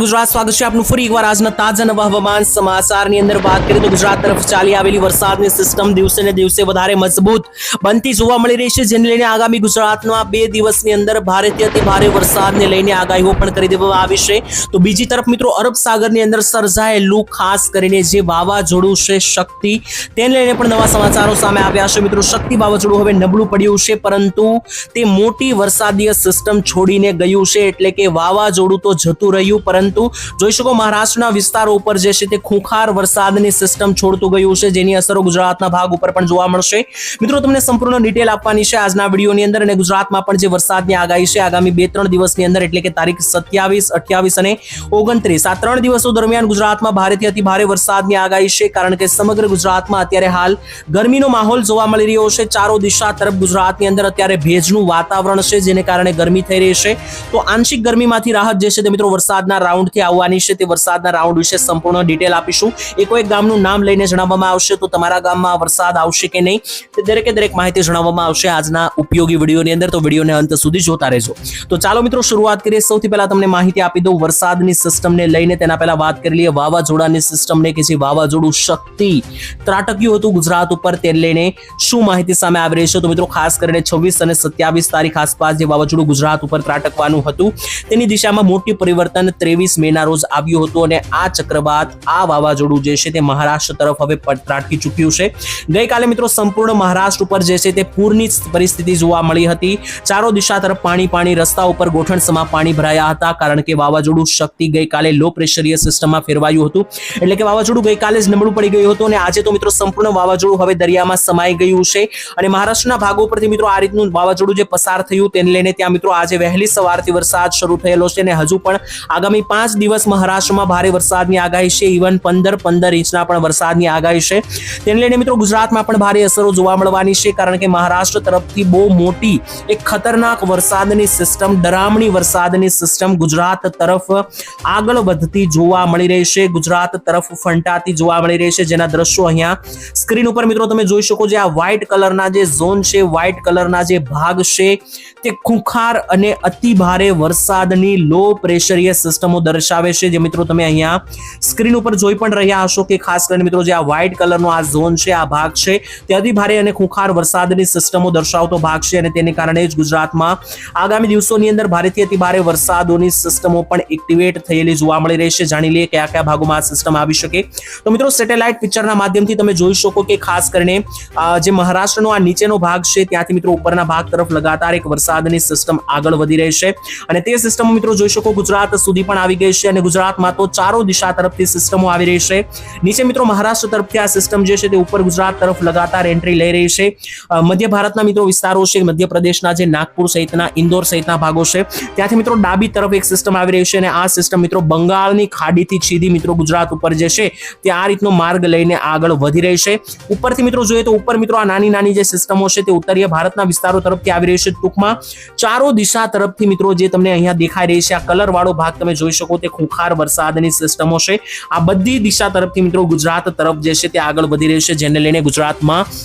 ગુજરાત સ્વાગત છે આપનું ફરી એકવાર આજના તાજા નવા હવામાન સમાચારની અંદર વાત કરીએ તો ગુજરાત તરફ ચાલી આવેલી વરસાદની સિસ્ટમ દિવસે ને દિવસે વધારે મજબૂત બનતી જોવા મળી રહી છે, જેને લઈને આગામી ગુજરાતના બે દિવસની અંદર ભારેથી અતિ ભારે વરસાદને લઈને આગાહીઓ પણ કરી દેવામાં આવી છે. તો બીજી તરફ મિત્રો, અરબ સાગરની અંદર સર્જાયેલું ખાસ કરીને જે વાવાઝોડું છે, શક્તિ, તેને લઈને પણ નવા સમાચારો સામે આવ્યા છે. મિત્રો, શક્તિ વાવાઝોડું હવે નબળું પડ્યું છે, પરંતુ તે મોટી વરસાદીય સિસ્ટમ છોડીને ગયું છે, એટલે કે વાવાઝોડું તો જતું રહ્યું, પરંતુ જોઈ શકો મહારાષ્ટ્રના વિસ્તારો ઉપર જે છે તે ખુખાર વરસાદની સિસ્ટમ છોડતું ગયું છે, જેની અસરો ગુજરાતના ભાગ ઉપર પણ જોવા મળશે. મિત્રો, તમને સંપૂર્ણ ડિટેલ આપવાની છે આજના વિડીયોની અંદર અને ગુજરાતમાં પણ જે વરસાદની આગાહી છે, આગામી બે ત્રણ દિવસની અંદર, એટલે કે તારીખ સત્યાવીસ, અઠ્યાવીસ અને ઓગણત્રીસ. આ ત્રણ દિવસો દરમિયાન ગુજરાતમાં ભારેથી અતિ ભારે વરસાદની આગાહી છે, કારણ કે સમગ્ર ગુજરાતમાં અત્યારે હાલ ગરમીનો માહોલ જોવા મળી રહ્યો છે. ચારો દિશા તરફ ગુજરાતની અંદર અત્યારે ભેજનું વાતાવરણ છે, જેને કારણે ગરમી થઈ રહી છે. તો આંશિક ગરમીમાંથી રાહત જે છે તે મિત્રો વરસાદના રાઉન્ડથી આવવાની છે તે વરસાદના રાઉન્ડ વિશે સંપૂર્ણ ડિટેલ આપીશું. એકો એક ગામનું નામ લઈને જણાવવામાં આવશે તો તમારા ગામમાં વરસાદ આવશે કે નહીં? તે દરેકે દરેક માહિતી જણાવવામાં આવશે આજના ઉપયોગી વિડીયોની અંદર, તો વિડીયોને અંત સુધી જોતા રહેજો. તો ચાલો મિત્રો, શરૂઆત કરીએ. સૌથી પહેલા તમને માહિતી આપી દઉં, વરસાદની સિસ્ટમને લઈને તેના પહેલા વાત કરી લઈએ. વાવાઝોડાની સિસ્ટમને કે જે વાવાઝોડું શક્તિ ત્રાટક્યું હતું ગુજરાત ઉપર, તે લઈને શું માહિતી સામે આવી રહી છે? તો મિત્રો, ખાસ કરીને છવ્વીસ અને સત્યાવીસ તારીખ આસપાસ જે વાવાઝોડું ગુજરાત ઉપર ત્રાટકવાનું હતું, તેની દિશામાં મોટી પરિવર્તન ત્રેવીસ મેના રોજ આવ્યું હતું અને આ ચક્રવાત આ વાવાઝોડું જે છે તે મહારાષ્ટ્ર તરફ હવે ત્રાટકી ચૂક્યું છે. ગઈકાલે મિત્રો સંપૂર્ણ મહારાષ્ટ્ર ઉપર જે છે તે પૂરની પરિસ્થિતિ જોવા મળી હતી. ચારો દિશા તરફ પાણી પાણી, રસ્તા ઉપર ગોઠણસમાં પાણી ભરાયા હતા કારણ કે વાવાઝોડું શક્તિ ગઈકાલે લો પ્રેશરીય સિસ્ટમમાં ફેરવાયું હતું. એટલે કે વાવાઝોડું ગઈકાલે જ નબળું પડી ગયું હતું અને આજે તો મિત્રો સંપૂર્ણ વાવાઝોડું હવે દરિયામાં સમાઈ ગયું છે અને મહારાષ્ટ્રના ભાગો પરથી મિત્રો આ રીતનું વાવાઝોડું જે પસાર થયું તેને લઈને ત્યાં મિત્રો આજે વહેલી સવારથી વરસાદ શરૂ થયેલો છે અને હજુ પણ આગામી પાંચ દિવસ મહારાષ્ટ્રમાં ભારે વરસાદની આગાહી છે. ઇવન પંદર પંદર ઇંચના પણ વરસાદની આગાહી છે. તેને લઈને મિત્રો ગુજરાતમાં પણ ભારે અસરો જોવા મળવાની છે કારણ કે મહારાષ્ટ્ર તરફથી બહુ મોટી એક ખતરનાક વરસાદની સિસ્ટમ ડરામણી વરસાદની સિસ્ટમ ગુજરાત તરફ આગળ વધતી જોવા મળી રહી છે. ગુજરાત તરફ ફંટાતી જોવા મળી રહી છે. જેના દ્રશ્યો અહીંયા સ્ક્રીન ઉપર મિત્રો તમે જોઈ શકો છો. આ વ્હાઇટ કલરના જે ઝોન છે વ્હાઇટ કલરના જે ભાગ છે, તે ખુખાર અને અતિ ભારે વરસાદની લો પ્રેશરીય સિસ્ટમો દર્શાવે છે. જે મિત્રો તમે અહીંયા સ્ક્રીન ઉપર જોઈ પણ રહ્યા હશો કે ખાસ કરીને મિત્રો જે આ વ્હાઇટ કલરનો આ ઝોન છે, આ ભાગ છે તે અતિ ભારે અને ખુંખાર વરસાદની સિસ્ટમો દર્શાવતો ભાગ છે અને તેને કારણે જ ગુજરાતમાં આગામી દિવસોની અંદર ભારેથી અતિ ભારે વરસાદોની સિસ્ટમો પણ એક્ટિવેટ થયેલી જોવા મળી રહી છે. જાણી લઈએ કયા કયા ભાગોમાં આ સિસ્ટમ આવી શકે. તો મિત્રો સેટેલાઇટ પિક્ચરના માધ્યમથી તમે જોઈ શકો કે ખાસ કરીને જે મહારાષ્ટ્રનો આ નીચેનો ભાગ છે, ત્યાંથી મિત્રો ઉપરના ભાગ તરફ લગાતાર એક વરસાદની સિસ્ટમ આગળ વધી રહી છે. અને તે સિસ્ટમ મિત્રો જોઈ શકો ગુજરાત સુધી પણ આવી ગઈ છે અને ગુજરાતમાં તો ચારો દિશા તરફથી સિસ્ટમો આવી રહી છે. નીચે મિત્રો મહારાષ્ટ્ર તરફથી આ સિસ્ટમ જે છે તે ઉપર ગુજરાત તરફ લગાતાર એન્ટ્રી લઈ રહી છે. મધ્ય ભારતના મિત્રો વિસ્તારો છે મધ્યપ્રદેશના જે નાગપુર સહિતના, ઇન્દોર સહિતના ભાગો છે. ત્યાંથી મિત્રો ડાબી તરફ એક સિસ્ટમ આવી રહી છે અને આ સિસ્ટમ મિત્રો બંગાળની ખાડીથી સીધી મિત્રો ગુજરાત ઉપર જે છે તે આ રીતનો માર્ગ લઈને આગળ વધી રહી છે. ઉપરથી મિત્રો જોઈએ તો ઉપર મિત્રો આ નાની નાની જે સિસ્ટમો છે તે ઉત્તરીય ભારતના વિસ્તારો તરફથી આવી રહી છે ટૂંકમાં. ચારો દિશા તરફથી મિત્રો જે તમને અહીંયા દેખાઈ રહી છે, આ કલર વાળો ભાગ તમે જોઈ શકો તે ખુંખાર વરસાદની સિસ્ટમો છે. આ બધી દિશા તરફથી મિત્રો ગુજરાત તરફ જે છે તે આગળ વધી રહ્યું છે. જેને લઈને ગુજરાતમાં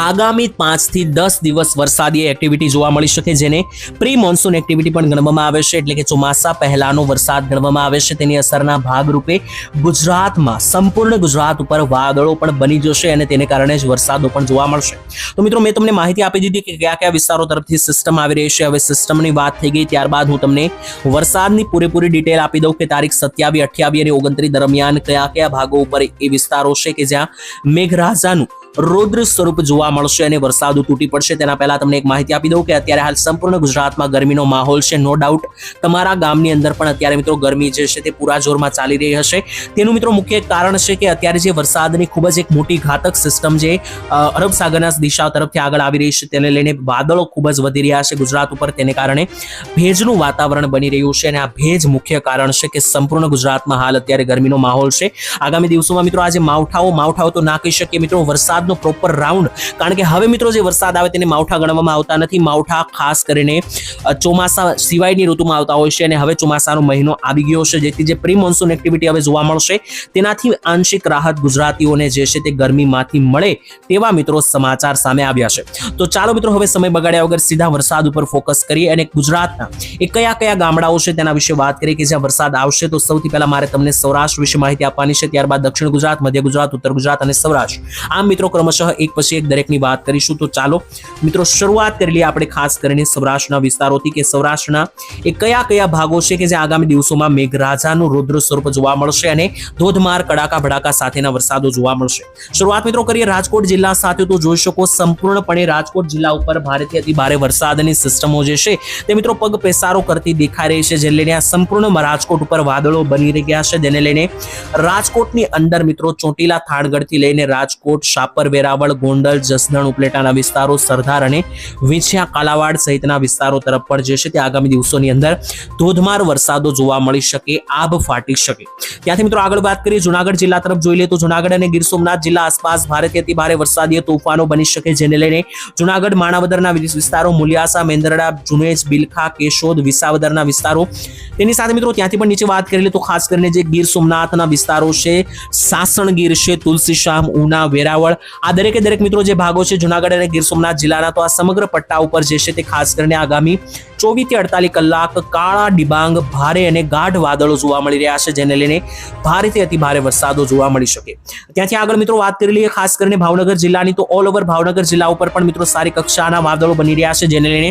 આગામી પાંચથી દસ દિવસ વરસાદી એક્ટિવિટી જોવા મળી શકે જેને પ્રી મોન્સૂન એક્ટિવિટી પણ ગણવામાં આવે છે. એટલે કે ચોમાસા પહેલાનો વરસાદ ગણવામાં આવે છે. તેની અસરના ભાગરૂપે ગુજરાતમાં સંપૂર્ણ ગુજરાત ઉપર વાદળો પણ બની જશે અને તેને કારણે જ વરસાદો પણ જોવા મળશે. તો મિત્રો, મેં તમને માહિતી આપી દીધી કે કયા કયા વિસ્તારો તરફથી સિસ્ટમ આવી રહી છે. હવે સિસ્ટમની વાત થઈ ગઈ. ત્યારબાદ હું તમને વરસાદની પૂરેપૂરી ડિટેલ આપી દઉં કે તારીખ સત્યાવીસ, અઠ્યાવીસ અને ઓગણત્રીસ દરમિયાન કયા કયા ભાગો ઉપર એ વિસ્તારો છે કે જ્યાં મેઘરાજાનું રૌદ્ર સ્વરૂપ જોવા મળશે અને વરસાદ તૂટી પડશે. તેના પહેલા તમને એક માહિતી આપી દઉં કે અત્યારે હાલ સંપૂર્ણ ગુજરાતમાં ગરમીનો માહોલ છે નો ડાઉટ તમારા ગામની અંદર પણ અત્યારે મિત્રો ગરમી જે છે તે પૂરા જોરમાં ચાલી રહી હશે. તેનું મિત્રો મુખ્ય કારણ છે કે અત્યારે જે વરસાદની ખૂબ જ એક મોટી ઘાતક સિસ્ટમ જે અરબ સાગરના દિશા તરફથી આગળ આવી રહી છે, તેને લઈને વાદળો ખૂબ જ વધી રહ્યા છે ગુજરાત ઉપર. તેને કારણે ભેજનું વાતાવરણ બની રહ્યું છે અને આ ભેજ મુખ્ય કારણ છે કે સંપૂર્ણ ગુજરાતમાં હાલ અત્યારે ગરમીનો માહોલ છે. આગામી દિવસોમાં મિત્રો આજે માવઠાઓ માવઠાઓ તો ના કહી શકીએ મિત્રો. વરસાદ વરસાદનો પ્રોપર રાઉન્ડ કારણ કે હવે મિત્રો જે વરસાદ આવે તેને માવઠા ગણવામાં આવતા નથી. માવઠા ખાસ કરીને ચોમાસા સિવાયની ઋતુમાં આવતા હોય છે અને હવે ચોમાસાનો મહિનો આવી ગયો છે. જેથી જે પ્રી મોન્સૂન એક્ટિવિટી હવે જોવા મળશે, તેનાથી આંશિક રાહત ગુજરાતીઓને જે છે તે ગરમીમાંથી મળે તેવા મિત્રો સમાચાર સામે આવ્યા છે. તો ચાલો મિત્રો હવે સમય બગાડ્યા વગર સીધા વરસાદ ઉપર ફોકસ કરીએ અને ગુજરાતના એ કયા કયા ગામડાઓ છે તેના વિશે વાત કરીએ કે જ્યાં વરસાદ આવશે. તો સૌથી પહેલા મારે તમને સૌરાષ્ટ્ર વિશે માહિતી આપવાની છે. ત્યારબાદ દક્ષિણ ગુજરાત, મધ્ય ગુજરાત, ઉત્તર ગુજરાત અને સૌરાષ્ટ્ર. આમ મિત્રો ક્રમશઃ એક પછી એક દરેકની વાત કરીશું. તો ચાલો, મિત્રો, શરૂઆત કરી લઈએ આપણે ખાસ કરીને સૌરાષ્ટ્રના વિસ્તારોથી કે સૌરાષ્ટ્રના એ કયા કયા ભાગો છે કે જે આગામી દિવસોમાં મેઘરાજાનું રુદ્ર સ્વરૂપ જોવા મળશે અને ધોધમાર કડાકા ભડાકા સાથેના વરસાદો જોવા મળશે. શરૂઆત, મિત્રો, કરીએ રાજકોટ જિલ્લા સાથે. તો જોઈ શકો સંપૂર્ણપણે રાજકોટ જિલ્લા ઉપર ભારેથી અતિ ભારે વરસાદની સિસ્ટમો જે છે તે, મિત્રો, પગ પેસારો કરતી દેખાઈ રહી છે જે લઈને આ સંપૂર્ણ રાજકોટ ઉપર વાદળો બની રહ્યા છે, જેને લઈને રાજકોટની અંદર, મિત્રો, ચોટીલા, થાણગઢથી લઈને રાજકોટ, શાપર વેરાવળ ગોંડલ, જસદણ, ઉપલેટાના વિસ્તારો, સરદાર અને વિછિયા કાલાવાડ સહિતના વિસ્તારો તરફ પણ જે છે તે આગામી દિવસોની અંદર ધોધમાર વરસાદો જોવા મળી શકે, આભ ફાટી શકે. ત્યાંથી મિત્રો આગળ વાત કરીએ જુનાગઢ જિલ્લા તરફ જોઈ લે તો જુનાગઢ અને ગીર સોમનાથ જિલ્લા આસપાસ ભારેથી અતિ ભારે વરસાદીય તોફાનો બની શકે, જેને લઈને જુનાગઢ, માણાવદરના વિસ્તારો, મુલિયાસા, મેંદરડા જુનેજ બિલખા, કેશોદ, વિસાવદરના વિસ્તારો. તેની સાથે મિત્રો ત્યાંથી પણ નીચે વાત કરી લે તો ખાસ કરીને જે ગીર સોમનાથના વિસ્તારો છે, સાસણગીર છે, તુલસીશ્યામ, ઉના, વેરાવળ આ દરેકે દરેક મિત્રો જે ભાગો છે, જુનાગઢ અને ગીર સોમનાથ જિલ્લાના, તો આ સમગ્ર પટ્ટા ઉપર જે છે તે ખાસ કરીને આગામી ચોવીસથી અડતાલીસ કલાક કાળા ડિબાંગ, ભારે અને ગાઢ વાદળો જોવા મળી રહ્યા છે, જેને લઈને ભારેથી અતિ ભારે વરસાદો જોવા મળી શકે. ત્યાંથી આગળ મિત્રો વાત કરી લઈએ ખાસ કરીને ભાવનગર જિલ્લાની, તો ઓલ ઓવર ભાવનગર જિલ્લા ઉપર પણ મિત્રો સારી કક્ષાના વાદળો બની રહ્યા છે, જેને લઈને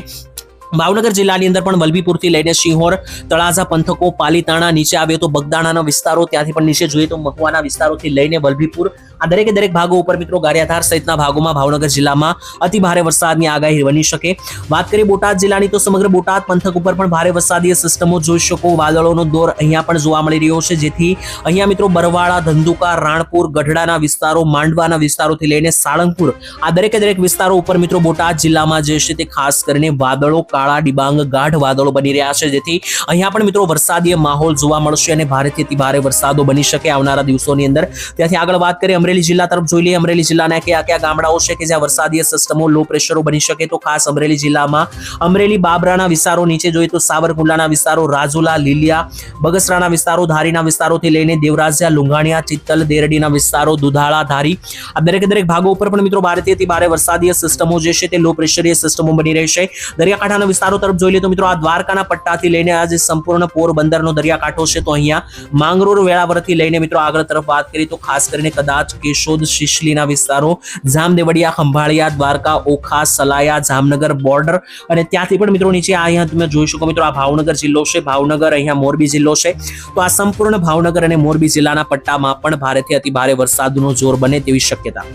ભાવનગર જિલ્લાની અંદર પણ વલભીપુરથી લઈને સિંહોર તળાજા, પંથકો, પાલીતાણા, નીચે આવ્યો તો બગદાણાના વિસ્તારો, ત્યાંથી પણ નીચે જોઈએ તો મહુવાના વિસ્તારોથી લઈને વલભીપુર આ દરેકે દરેક ભાગો ઉપર મિત્રો ગારિયાધાર સહિતના ભાગોમાં ભાવનગર જિલ્લામાં અતિ ભારે વરસાદની આગાહી બની શકે. વાત કરીએ બોટાદ જિલ્લાની તો સમગ્ર બોટાદ પંથક ઉપર પણ ભારે વરસાદીય સિસ્ટમો જોઈ શકો. વાદળોનો દોર અહીંયા પણ જોવા મળી રહ્યો છે, જેથી અહીંયા મિત્રો બરવાળા, ધંધુકા, રાણપુર, ગઢડાના વિસ્તારો, માંડવાના વિસ્તારોથી લઈને સાળંગપુર આ દરેકે દરેક વિસ્તારો ઉપર મિત્રો બોટાદ જિલ્લામાં જે છે તે ખાસ કરીને વાદળો, કાળા, ડિબાંગ, ગાઢ વાદળો બની રહ્યા છે, જેથી અહીંયા પણ મિત્રો વરસાદીય માહોલ જોવા મળશે અને ભારેથી ભારે વરસાદો બની શકે આવનારા દિવસોની અંદર. ત્યાંથી આગળ વાત કરીએ અમરેલી જિલ્લા તરફ જોઈ લઈએ. અમરેલી જિલ્લાના કયા કયા ગામડાઓ છે કે જ્યાં વરસાદીય સિસ્ટમો લો પ્રેશરો બની શકે તો ખાસ અમરેલી જિલ્લામાં અમરેલી, બાબરાના વિસ્તારો નીચે જોઈએ તો સાવરકુંડલાના વિસ્તારો, રાજુલા, લીલિયા, બગસરાના વિસ્તારો, ધારીના વિસ્તારોથી લઈને દેવરાજિયા લુંઘાણિયા ચિત્તલ, દેરડીના વિસ્તારો, દુધાળા, ધારી આ દરેક દરેક ભાગો ઉપર પણ મિત્રો ભારતીયથી ભારે વરસાદીય સિસ્ટમો જે છે તે લો પ્રેશરીય સિસ્ટમો બની રહેશે દરિયાકાંઠાના વિસ્તારો તરફ જોઈ લઈએ તો મિત્રો આ દ્વારકાના પટ્ટાથી લઈને આ જે સંપૂર્ણ પોરબંદરનો દરિયાકાંઠો છે તો અહીંયા માંગરોળ વેળાવરથી લઈને મિત્રો આગળ તરફ વાત કરીએ તો ખાસ કરીને કદાચ કેશોદ શિશલીના વિસ્તારો, જામદેવડિયા, ખંભાળિયા, દ્વારકા, ઓખા, સલાયા, જામનગર, બોર્ડર અને ત્યાંથી પણ મિત્રો નીચે અહીંયા તમે જોઈ શકો મિત્રો આ ભાવનગર જિલ્લો છે. ભાવનગર અહીંયા મોરબી જિલ્લો છે. તો આ સંપૂર્ણ ભાવનગર અને મોરબી જિલ્લાના પટ્ટામાં પણ ભારેથી અતિ ભારે વરસાદનો જોર બને તેવી શક્યતા.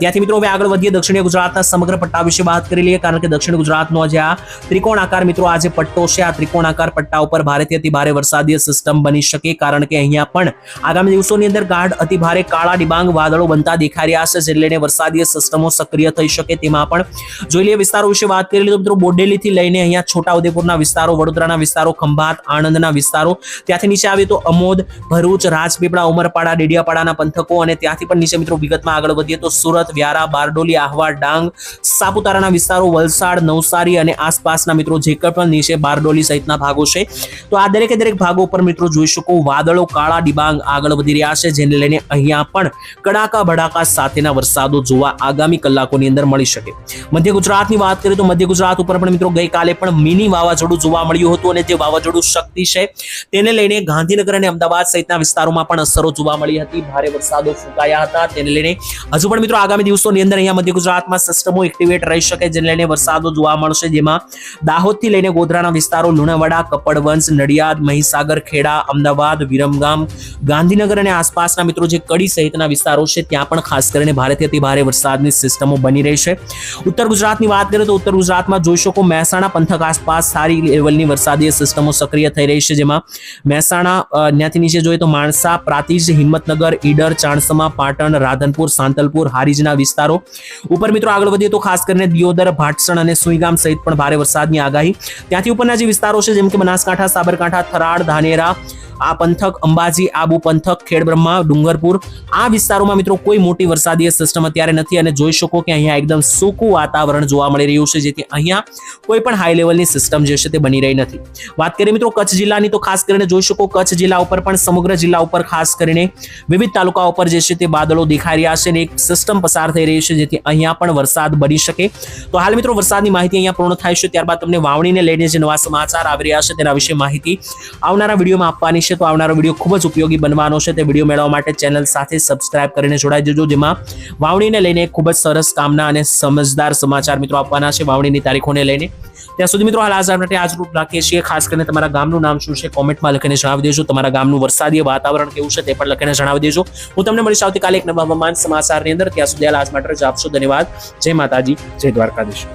ત્યાંથી મિત્રો હવે આગળ વધીએ દક્ષિણ ગુજરાતના સમગ્ર પટ્ટા વિશે વાત કરી લઈએ કારણ કે દક્ષિણ ગુજરાતનો આજે આ ત્રિકોણ આકાર મિત્રો આ જે પટ્ટો છે. આ ત્રિકોણ આકાર પટ્ટા ઉપર ભારેથી અતિ ભારે વરસાદીય સિસ્ટમ બની શકે કારણ કે અહીંયા પણ આગામી દિવસોની અંદર ગાઢ અતિ ભારે કાળા ડિબાંગ વાદળો બનતા દેખાઈ રહ્યા છે. જેને લઈને વરસાદીય સિસ્ટમો સક્રિય થઈ શકે તેમાં પણ. જોઈ લઈએ વિસ્તારો વિશે વાત કરી તો મિત્રો બોડેલીથી લઈને અહીંયા છોટાઉદેપુરના વિસ્તારો, વડોદરાના વિસ્તારો, ખંભાત, આણંદના વિસ્તારો. ત્યાંથી નીચે આવે તો અમોદ, ભરૂચ, રાજપીપળા, ઉમરપાડા, ડેડિયાપાડાના પંથકો અને ત્યાંથી પણ નીચે મિત્રો વિગતમાં આગળ વધીએ તો સુરત, વ્યારા, બારડોલી, આહવા, ડાંગ, સાપુતારાના વિસ્તારો, વલસાડ, નવસારી અને આસપાસના મિત્રો જે પણ નીચે બારડોલી સહિતના ભાગો છે. તો આ દરેકે દરેક ભાગો પર મિત્રો જોઈ શકો વાદળો, કાળા, ડિબાંગ આગળ વધી રહ્યા છે, જેને લઈને અહીંયા પણ કડાકા ભડાકા સાથેના વરસાદો જોવા આગામી કલાકોની અંદર મળી શકે. મધ્ય ગુજરાતની વાત કરીએ તો મધ્ય ગુજરાત ઉપર પણ મિત્રો ગઈકાલે પણ મિની વાવાઝોડું જોવા મળ્યું હતું અને જે વાવાઝોડું શક્તિ છે તેને લઈને ગાંધીનગર અને અમદાવાદ સહિતના વિસ્તારોમાં પણ અસરો જોવા મળી હતી. ભારે વરસાદો ફૂંકાયા હતા. તેને લઈને હજુ પણ મિત્રો આગામી દિવસોની અંદર અહીંયા મધ્ય ગુજરાતમાં સિસ્ટમો એક્ટિવેટ રહી શકે જેને લઈને વરસાદો જોવા મળશે, જેમાં દાહોદથી લઈને ગોધરાના વિસ્તારો લુણાવાડા, કપડવંશ, નડિયાદ, મહીસાગર, ખેડા, અમદાવાદ, વિરમગામ, ગાંધીનગર અને આસપાસના મિત્રો જે કડી સહિતના વિસ્તારો છે ત્યાં પણ ખાસ કરીને ભારેથી અતિ ભારે વરસાદની સિસ્ટમો બની રહી છે. ઉત્તર ગુજરાતની વાત કરીએ તો ઉત્તર ગુજરાતમાં જોઈ શકો મહેસાણા પંથક આસપાસ સારી લેવલની વરસાદીય સિસ્ટમો સક્રિય થઈ રહી છે, જેમાં મહેસાણા ત્યાંથી નીચે જોઈએ તો માણસા, પ્રાતિજ, હિંમતનગર, ઈડર, ચાણસમા, પાટણ, રાધનપુર, સાંતલપુર, હારીજના વિસ્તારો. ઉપર મિત્રો આગળ વધીએ તો ખાસ કરીને દિયોદર, ભાટસણ અને સુઈગામ સહિત પણ ભારે વરસાદની આગાહી. ત્યાંથી ઉપરના જે વિસ્તારો છે, જેમ કે બનાસકાંઠા, સાબરકાંઠા, થરાદ, ધાનેરા આ પંથક અંબાજી, આબુ પંથક, ખેડબ્રહ્મા, ડુંગરપુર આ વિસ્તારોમાં મિત્રો કોઈ મોટી વરસાદી સિસ્ટમ અત્યારે નથી અને જોઈ શકો કે અહીંયા એકદમ સૂકું વાતાવરણ જોવા મળી રહ્યું છે, જેથી અહીંયા કોઈ પણ હાઈ લેવલની સિસ્ટમ જે છે તે બની રહી નથી. વાત કરીએ મિત્રો કચ્છ જિલ્લાની તો ખાસ કરીને જોઈ શકો કચ્છ જિલ્લા ઉપર પણ સમગ્ર જિલ્લા ઉપર ખાસ કરીને વિવિધ તાલુકા ઉપર જે છે તે બાદલો દેખાઈ રહ્યા છે અને એક સિસ્ટમ પસાર થઈ રહી છે, જેથી અહીંયા પણ વરસાદ બની શકે. તો હાલ મિત્રો વરસાદની માહિતી અહીંયા પૂર્ણ થાય છે, ત્યારબાદ તમને વાવણીને લઈને જે નવા સમાચાર આવી રહ્યા છે તેના વિશે માહિતી આવનારા વિડીયોમાં આપવાની છે, તો આવનારો વીડિયો ખૂબ જ ઉપયોગી બનવાનો છે. તે વીડિયો મેળવવા માટે ચેનલ સાથે સબસ્ક્રાઇબ કરીને જોડાઈ જજો, જેમાં વાવણીને લઈને ખૂબ જ સરસ કામના અને સમજદાર સમાચાર મિત્રો આપવાના છે વાવણીની તારીખોને લઈને. ત્યાં સુધી મિત્રો હાલ આજ માટે આજ રૂપ રાખીએ છીએ. ખાસ કરીને તમારા ગામનું નામ શું છે, કોમેન્ટમાં લખીને જણાવી દેજો. તમારા ગામનું વરસાદી વાતાવરણ કેવું છે, તે પણ લખીને જણાવી દેજો. હું તમને મળીશ આવતીકાલે એક નવા હવામાન સમાચારની અંદર. ત્યાં સુધી હાલ આજ માટે જ આપશો ધન્યવાદ. જય માતાજી, જય દ્વારકાધીશ.